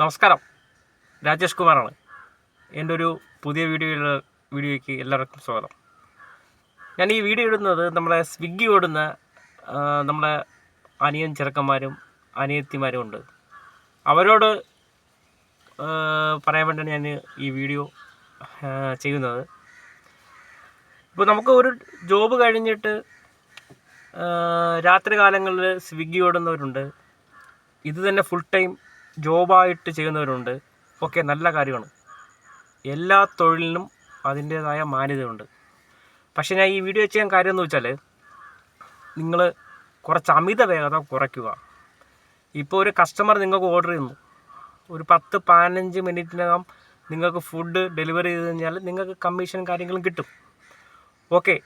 നമസ്കാരം. രാജേഷ് കുമാറാണ്. എന്റെ ഒരു പുതിയ വീഡിയോ വീഡിയോയ്ക്ക് എല്ലാവർക്കും സ്വാഗതം. ഞാൻ ഈ വീഡിയോ ഇടുന്നത് നമ്മളെ സ്വിഗ്ഗി ഓടുന്ന നമ്മളെ അനിയൻ ചെറുക്കന്മാരും അനിയത്തിമാരും ഉണ്ട്. അവരോട് പറയാൻ വേണ്ടിയാണ് ഞാൻ ഈ വീഡിയോ ചെയ്യുന്നത്. ഇപ്പോൾ നമുക്ക് ഒരു ജോബ് കഴിഞ്ഞിട്ട് രാത്രി കാലങ്ങളിൽ സ്വിഗ്ഗി ഓടുന്നവരുണ്ട്. ഇത് തന്നെ ഫുൾ ടൈം ജോബായിട്ട് ചെയ്യുന്നവരുണ്ട്. ഒക്കെ നല്ല കാര്യമാണ്. എല്ലാ തൊഴിലിനും അതിന്റേതായ മാന്യതയുണ്ട്. പക്ഷേ ഞാൻ ഈ വീഡിയോ ചെയ്യാൻ കാര്യം എന്ന് വെച്ചാൽ നിങ്ങൾ കുറച്ച് അമിത വേഗത കുറയ്ക്കുക. ഇപ്പോൾ ഒരു കസ്റ്റമർ നിങ്ങൾക്ക് ഓർഡർ ചെയ്യുന്നു. ഒരു പത്ത് പതിനഞ്ച് മിനിറ്റിനകം നിങ്ങൾക്ക് ഫുഡ് ഡെലിവറി ചെയ്ത് കഴിഞ്ഞാൽ നിങ്ങൾക്ക് കമ്മീഷൻ കാര്യങ്ങളും കിട്ടും. ഓക്കെ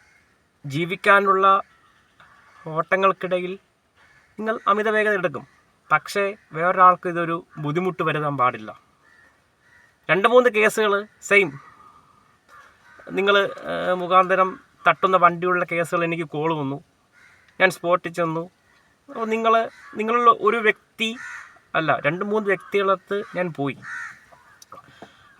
ജീവിക്കാനുള്ള ഓട്ടങ്ങൾക്കിടയിൽ നിങ്ങൾ അമിത വേഗത എടുക്കും. പക്ഷേ വേറൊരാൾക്ക് ഇതൊരു ബുദ്ധിമുട്ട് വരുത്താൻ പാടില്ല. രണ്ട് മൂന്ന് കേസുകൾ സെയിം നിങ്ങൾ മുഖാന്തരം തട്ടുന്ന വണ്ടിയുള്ള കേസുകൾ എനിക്ക് കോൾ വന്നു. ഞാൻ സ്പോട്ടിൽ ചെന്നു. അപ്പോൾ നിങ്ങൾ നിങ്ങളുള്ള ഒരു വ്യക്തി അല്ല രണ്ട് മൂന്ന് വ്യക്തികളത്ത് ഞാൻ പോയി.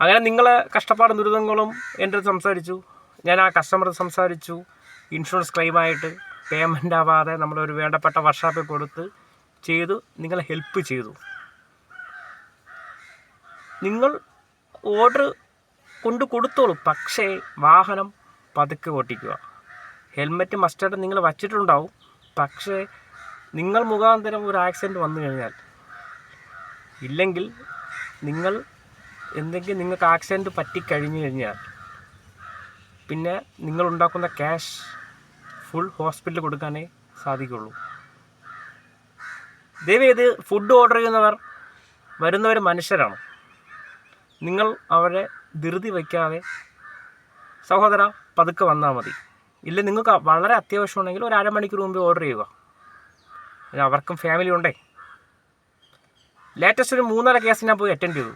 അങ്ങനെ നിങ്ങളെ കഷ്ടപ്പാട് ദുരിതങ്ങളും എന്റെ അടുത്ത് സംസാരിച്ചു. ഞാൻ ആ കസ്റ്റമർ സംസാരിച്ചു. ഇൻഷുറൻസ് ക്ലെയിമായിട്ട് പേയ്മെന്റ് ആവാതെ നമ്മളൊരു വേണ്ടപ്പെട്ട വർഷാപ്പിൽ കൊടുത്ത് ചെയ്തു നിങ്ങളെ ഹെൽപ്പ് ചെയ്തു. നിങ്ങൾ ഓർഡർ കൊണ്ട് കൊടുത്തോളൂ പക്ഷേ വാഹനം പതുക്കെ ഓട്ടിക്കുക. ഹെൽമെറ്റ് മസ്റ്റായിട്ട് നിങ്ങൾ വച്ചിട്ടുണ്ടാവും പക്ഷേ നിങ്ങൾ മുഖാന്തരം ഒരു ആക്സിഡന്റ് വന്നു കഴിഞ്ഞാൽ ഇല്ലെങ്കിൽ നിങ്ങൾ എന്തെങ്കിലും നിങ്ങൾക്ക് ആക്സിഡന്റ് പറ്റിക്കഴിഞ്ഞു കഴിഞ്ഞാൽ പിന്നെ നിങ്ങൾ ഉണ്ടാക്കുന്ന ക്യാഷ് ഫുൾ ഹോസ്പിറ്റലിൽ കൊടുക്കാനേ സാധിക്കുള്ളൂ. ദയവേത് ഫുഡ് ഓർഡർ ചെയ്യുന്നവർ വരുന്നവർ മനുഷ്യരാണ്. നിങ്ങൾ അവരെ ധൃതി വയ്ക്കാതെ സഹോദര പതുക്കെ വന്നാൽ മതി. ഇല്ല നിങ്ങൾക്ക് വളരെ അത്യാവശ്യമുണ്ടെങ്കിൽ ഒരു അരമണിക്കൂർ മുമ്പ് ഓർഡർ ചെയ്യുക. അവർക്കും ഫാമിലി ഉണ്ടേ. ലേറ്റസ്റ്റ് ഒരു മൂന്നര കേസ് ഞാൻ പോയി അറ്റൻഡ് ചെയ്തു.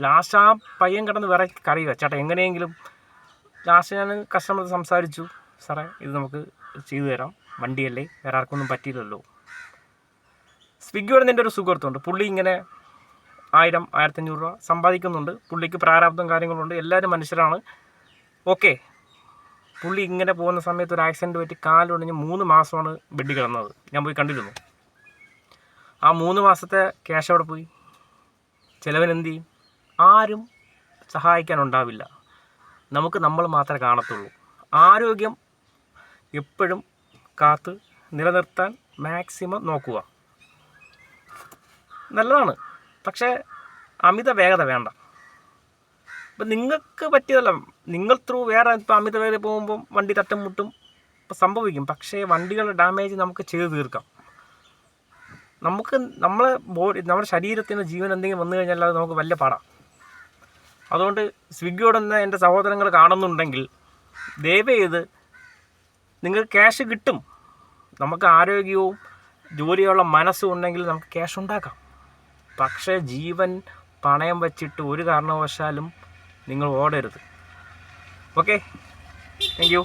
ലാസ്റ്റ് ആ പയ്യൻ കിടന്ന് വേറെ കറിയുക. ചേട്ടാ എങ്ങനെയെങ്കിലും ലാസ്റ്റ് ഞാൻ കസ്റ്റമർ സംസാരിച്ചു. സാറേ ഇത് നമുക്ക് ചെയ്തു തരാം. വണ്ടിയല്ലേ വേറെ ആർക്കൊന്നും പറ്റിയില്ലല്ലോ. സ്വിഗ്ഗിയോട് എന്റെ ഒരു സുഹൃത്തുണ്ട്. പുള്ളി ഇങ്ങനെ ആയിരം ആയിരത്തഞ്ഞൂറ് രൂപ സമ്പാദിക്കുന്നുണ്ട്. പുള്ളിക്ക് പ്രാരാബ്ദം കാര്യങ്ങളുണ്ട്. എല്ലാവരും മനുഷ്യരാണ്. ഓക്കെ. പുള്ളി ഇങ്ങനെ പോകുന്ന സമയത്ത് ഒരു ആക്സിഡന്റ് പറ്റി കാലൊടിഞ്ഞ് മൂന്ന് മാസമാണ് ബെഡിൽ കിടന്നത്. ഞാൻ പോയി കണ്ടിരുന്നു. ആ മൂന്ന് മാസത്തെ ക്യാഷ് അവിടെ പോയി? ചിലവൻ ചെയ്യും? ആരും സഹായിക്കാനുണ്ടാവില്ല നമുക്ക് നമ്മൾ മാത്രമേ കാണത്തുള്ളൂ. ആരോഗ്യം എപ്പോഴും കാത്ത് നിലനിർത്താൻ മാക്സിമം നോക്കുക. നല്ലതാണ്. പക്ഷേ അമിത വേഗത വേണ്ട. ഇപ്പം നിങ്ങൾക്ക് പറ്റിയതല്ല. നിങ്ങൾ ത്രൂ വേറെ ഇപ്പം അമിത വേഗത പോകുമ്പം വണ്ടി തട്ടം മുട്ടും സംഭവിക്കും. പക്ഷേ വണ്ടികളുടെ ഡാമേജ് നമുക്ക് ചെയ്ത് തീർക്കാം. നമുക്ക് നമ്മളെ ബോഡി നമ്മുടെ ശരീരത്തിന് ജീവൻ എന്തെങ്കിലും വന്നു കഴിഞ്ഞാൽ അത് നമുക്ക് വലിയ പാടാം. അതുകൊണ്ട് സ്വിഗ്ഗിയോടൊന്ന് എന്റെ സഹോദരങ്ങൾ കാണുന്നുണ്ടെങ്കിൽ ദയവ് ചെയ്ത് നിങ്ങൾക്ക് ക്യാഷ് കിട്ടും. നമുക്ക് ആരോഗ്യവും ജോലിയുള്ള മനസ്സും ഉണ്ടെങ്കിൽ നമുക്ക് ക്യാഷ് ഉണ്ടാക്കാം. പക്ഷേ ജീവൻ പണയം വച്ചിട്ട് ഒരു കാരണവശാലും നിങ്ങൾ ഓടരുത്. Okay thank you